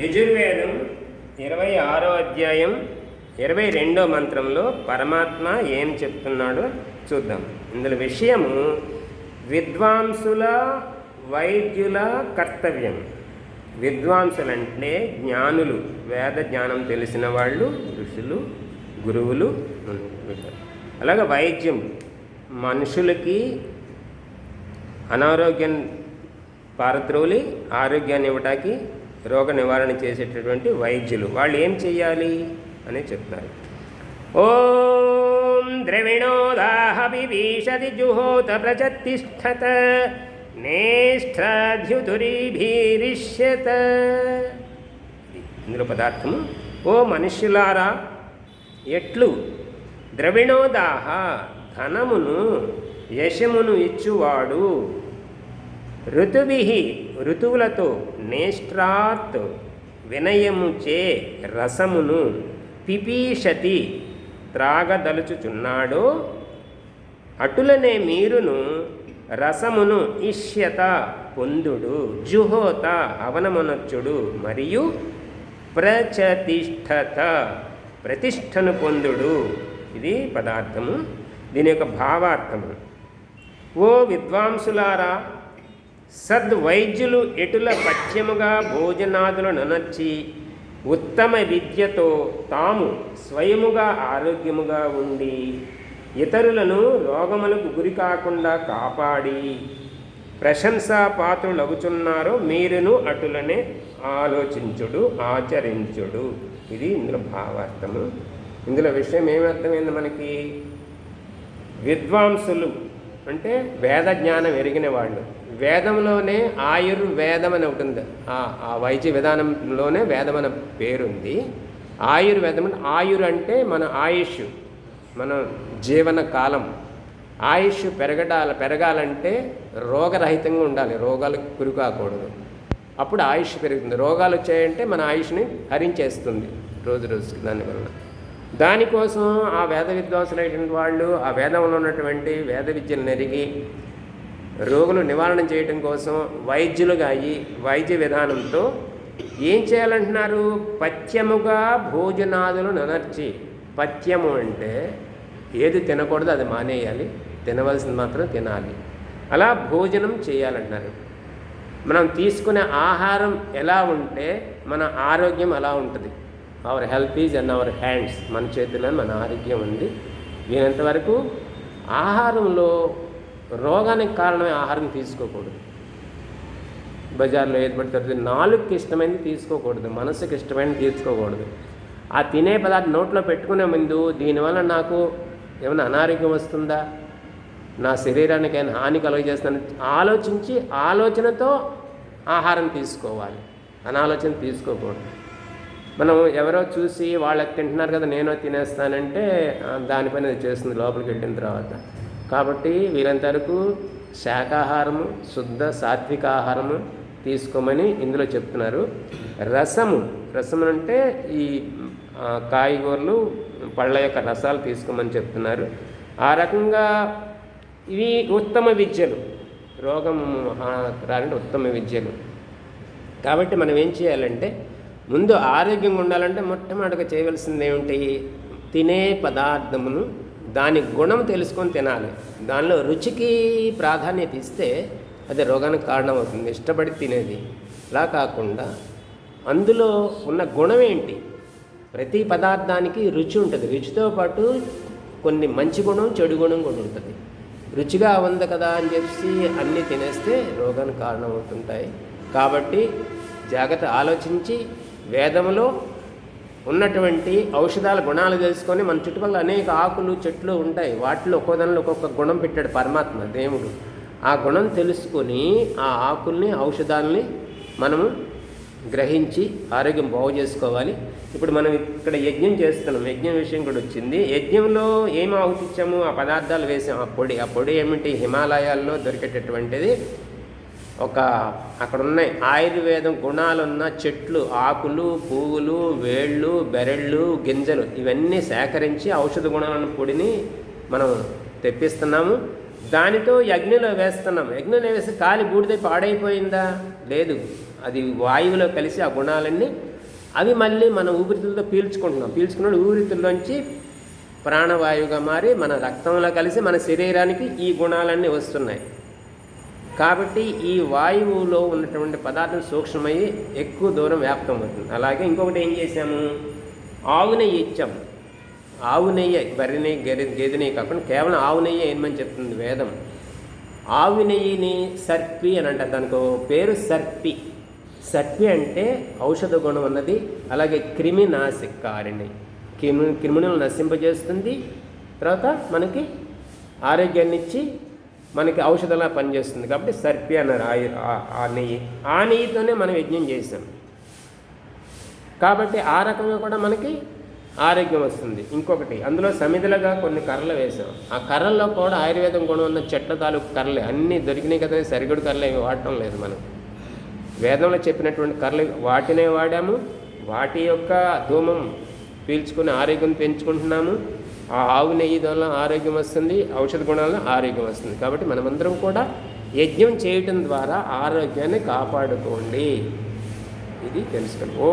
యజుర్వేదం ఇరవై ఆరో అధ్యాయం ఇరవై రెండో మంత్రంలో పరమాత్మ ఏం చెప్తున్నాడో చూద్దాం. ఇందులో విషయము విద్వాంసుల వైద్యుల కర్తవ్యం. విద్వాంసులంటే జ్ఞానులు వేద జ్ఞానం తెలిసిన వాళ్ళు ఋషులు గురువులు అలాగే వైద్యం మనుషులకి అనారోగ్యం పారద్రోలి ఆరోగ్యాన్ని ఇవ్వటానికి రోగ నివారణ చేసేటటువంటి వైద్యులు. వాళ్ళు ఏం చెయ్యాలి? అని చెప్తున్నారు ఓం ద్రవిణోదాహ విభీషతి జుహోత ప్రచతిష్టత నేష్ఠ్యుతురీభీరిష్యత ఇందులో పదార్థము. ఓ మనుష్యులారా ఎట్లు? ద్రవిణోదాహ ధనమును యశమును ఇచ్చువాడు. ఋతువిహి ఋతువులతో నేష్ట్రాత్ వినయముచే రసమును పిపీషతి త్రాగదలుచుచున్నాడో అటులనే మీరును రసమును ఇష్యత పొందుడు జుహోత హవనమునొచ్చుడు మరియు ప్రచతిష్ఠత ప్రతిష్టను పొందుడు. ఇది పదార్థము. దీని యొక్క భావార్థము. ఓ విద్వాంసులారా సద్వైద్యులు ఎటుల పథ్యముగా భోజనాదులను ననర్చి ఉత్తమ విద్యతో తాము స్వయముగా ఆరోగ్యముగా ఉండి ఇతరులను రోగములకు గురి కాకుండా కాపాడి ప్రశంసా పాత్రులవుచున్నారో మీరును అటులనే ఆలోచించుడు ఆచరించుడు. ఇది ఇందులో భావార్థము. ఇందులో విషయం ఏమర్థమైంది మనకి? విద్వాంసులు అంటే వేద జ్ఞానం ఎరిగిన వాళ్ళు. వేదంలోనే ఆయుర్వేదం అని ఒకటి ఉంది. ఆ- వైద్య విధానంలోనే వేదం అనే పేరుంది ఆయుర్వేదం అంటే ఆయుర్ అంటే మన ఆయుష్ మన జీవన కాలం. ఆయుష్ పెరగడాల పెరగాలంటే రోగరహితంగా ఉండాలి. రోగాలకు కురికాకూడదు అప్పుడు ఆయుష్ పెరుగుతుంది. రోగాలు వచ్చాయంటే మన ఆయుష్ని హరించేస్తుంది. రోజు రోజుకి దానివల్ల దానికోసం ఆ వేద విద్వాంసులైనటువంటి వాళ్ళు ఆ వేదంలో ఉన్నటువంటి వేద విద్యను నెరిగి రోగులు నివారణ చేయడం కోసం వైద్యులుగా అయ్యి వైద్య విధానంతో ఏం చేయాలంటున్నారు? పథ్యముగా భోజనాదులు ననర్చి. పథ్యము అంటే ఏది తినకూడదు అది మానేయాలి. తినవలసింది మాత్రం తినాలి. అలా భోజనం చేయాలంటున్నారు. మనం తీసుకునే ఆహారం ఎలా ఉంటే మన ఆరోగ్యం అలా ఉంటుంది. Our health is and our hands మన చేతిలో మన ఆరోగ్యం ఉంది. వీనంతవరకు ఆహారంలో రోగానికి కారణమే ఆహారం తీసుకోకూడదు. బజార్లో ఏది పడితే నాలుగుకి ఇష్టమైనది తీసుకోకూడదు. మనసుకి ఇష్టమైనది తీసుకోకూడదు. ఆ తినే పదార్థం నోట్లో పెట్టుకునే ముందు దీనివల్ల నాకు ఏమైనా అనారోగ్యం వస్తుందా? నా శరీరానికి ఏమైనా హాని కలుగజేస్తాను ఆలోచించి ఆలోచనతో ఆహారం తీసుకోవాలి. అనాలోచన తీసుకోకూడదు. మనం ఎవరో చూసి వాళ్ళకి తింటున్నారు కదా నేను తినేస్తానంటే దానిపైన అది చేస్తుంది లోపలికి వెళ్ళిన తర్వాత. కాబట్టి వీరంత వరకు శాకాహారము శుద్ధ సాత్విక ఆహారము తీసుకోమని ఇందులో చెప్తున్నారు. రసము రసము అంటే ఈ కాయగూరలు పళ్ళ యొక్క రసాలు తీసుకోమని చెప్తున్నారు. ఆ రకంగా ఇవి ఉత్తమ విద్యలు. రోగం ఆ, ఉత్తమ విద్యలు. కాబట్టి మనం ఏం చేయాలంటే ముందు ఆరోగ్యంగా ఉండాలంటే మొట్టమొదటిగా చేయవలసింది ఏమిటి? తినే పదార్థమును దాని గుణం తెలుసుకొని తినాలి. దానిలో రుచికి ప్రాధాన్యత ఇస్తే అది రోగానికి కారణమవుతుంది. ఇష్టపడి తినేది. అలా కాకుండా అందులో ఉన్న గుణం ఏంటి? ప్రతి పదార్థానికి రుచి ఉంటుంది. రుచితో పాటు కొన్ని మంచి గుణం చెడు గుణం కూడా ఉంటుంది. రుచిగా ఉంది కదా అని చెప్పి అన్నీ తినేస్తే రోగానికి కారణమవుతుంటాయి. కాబట్టి జాగ్రత్త ఆలోచించి వేదంలో ఉన్నటువంటి ఔషధాల గుణాలు తెలుసుకొని మన చుట్టుపక్కల అనేక ఆకులు చెట్లు ఉంటాయి. వాటిలో ఒక్కో దానిలో ఒక్కొక్క గుణం పెట్టాడు పరమాత్మ దేవుడు. ఆ గుణం తెలుసుకొని ఆ ఆకుల్ని ఔషధాలని మనము గ్రహించి ఆరోగ్యం బాగు చేసుకోవాలి. ఇప్పుడు మనం ఇక్కడ యజ్ఞం చేస్తున్నాం. యజ్ఞం విషయం కూడా వచ్చింది. యజ్ఞంలో ఏం ఆహుతిచ్చాము ఆ పదార్థాలు వేసాం. ఆ పొడి ఆ పొడి ఏమిటి? హిమాలయాల్లో దొరికేటటువంటిది ఒక అక్కడ ఉన్నాయి ఆయుర్వేదం గుణాలున్న చెట్లు ఆకులు పువ్వులు వేళ్ళు బెరళ్ళు గింజలు ఇవన్నీ సేకరించి ఔషధ గుణాలను పొడిని మనం తెప్పిస్తున్నాము. దానితో యజ్ఞలో వేస్తున్నాం. యజ్ఞలో వేసి కాలి బూడిద పాడైపోయిందా? లేదు. అది వాయువులో కలిసి ఆ గుణాలన్నీ అవి మళ్ళీ మన ఊపిరితిత్తులతో పీల్చుకుంటున్నాం. పీల్చుకున్న ఊపిరితిత్తుల్లోంచి ప్రాణవాయువుగా మారి మన రక్తంలో కలిసి మన శరీరానికి ఈ గుణాలన్నీ వస్తున్నాయి. కాబట్టి ఈ వాయువులో ఉన్నటువంటి పదార్థం సూక్ష్మమై ఎక్కువ దూరం వ్యాప్తం అవుతుంది. అలాగే ఇంకొకటి ఏం చేశాము? ఆవు నెయ్యి ఇచ్చాము ఆవు నెయ్యి బర్రె నెయ్యి గెరె గేదె నెయ్యి కాకుండా కేవలం ఆవు నెయ్యి ఏమని చెప్తుంది వేదం? ఆవు నెయ్యిని సర్పి అని అంటారు. దానికి పేరు సర్పి. సర్పి అంటే ఔషధ గుణం ఉన్నది అలాగే క్రిమినాశకారిణి. క్రిమి క్రిమినల్ నశింపజేస్తుంది. తర్వాత మనకి ఆరోగ్యాన్ని ఇచ్చి మనకి ఔషధంలా పనిచేస్తుంది కాబట్టి సర్పి అన్నారు ఆ- ఆ- నెయ్యి ఆ నెయ్యితోనే మనం యజ్ఞం చేసాం. కాబట్టి ఆ రకంగా కూడా మనకి ఆరోగ్యం వస్తుంది. ఇంకొకటి అందులో సమిధలుగా కొన్ని కర్రలు వేసాం. ఆ కర్రల్లో కూడా ఆయుర్వేదం గుణం ఉన్న చెట్ల తాలూకు కర్రలే. అన్నీ దొరికినాయి కదా సరిగడు కర్రలు ఏమి వాడటం లేదు మనం వేదంలో చెప్పినటువంటి కర్రలు వాటినే వాడాము. వాటి యొక్క ధూమం పీల్చుకుని ఆరోగ్యం పెంచుకుంటున్నాము. ఆ ఆవు నెయ్యి వల్ల ఆరోగ్యం వస్తుంది ఔషధ గుణాల ఆరోగ్యం వస్తుంది. కాబట్టి మనమందరం కూడా యజ్ఞం చేయటం ద్వారా ఆరోగ్యాన్ని కాపాడుకోండి. ఇది తెలుసుకోండి ఓ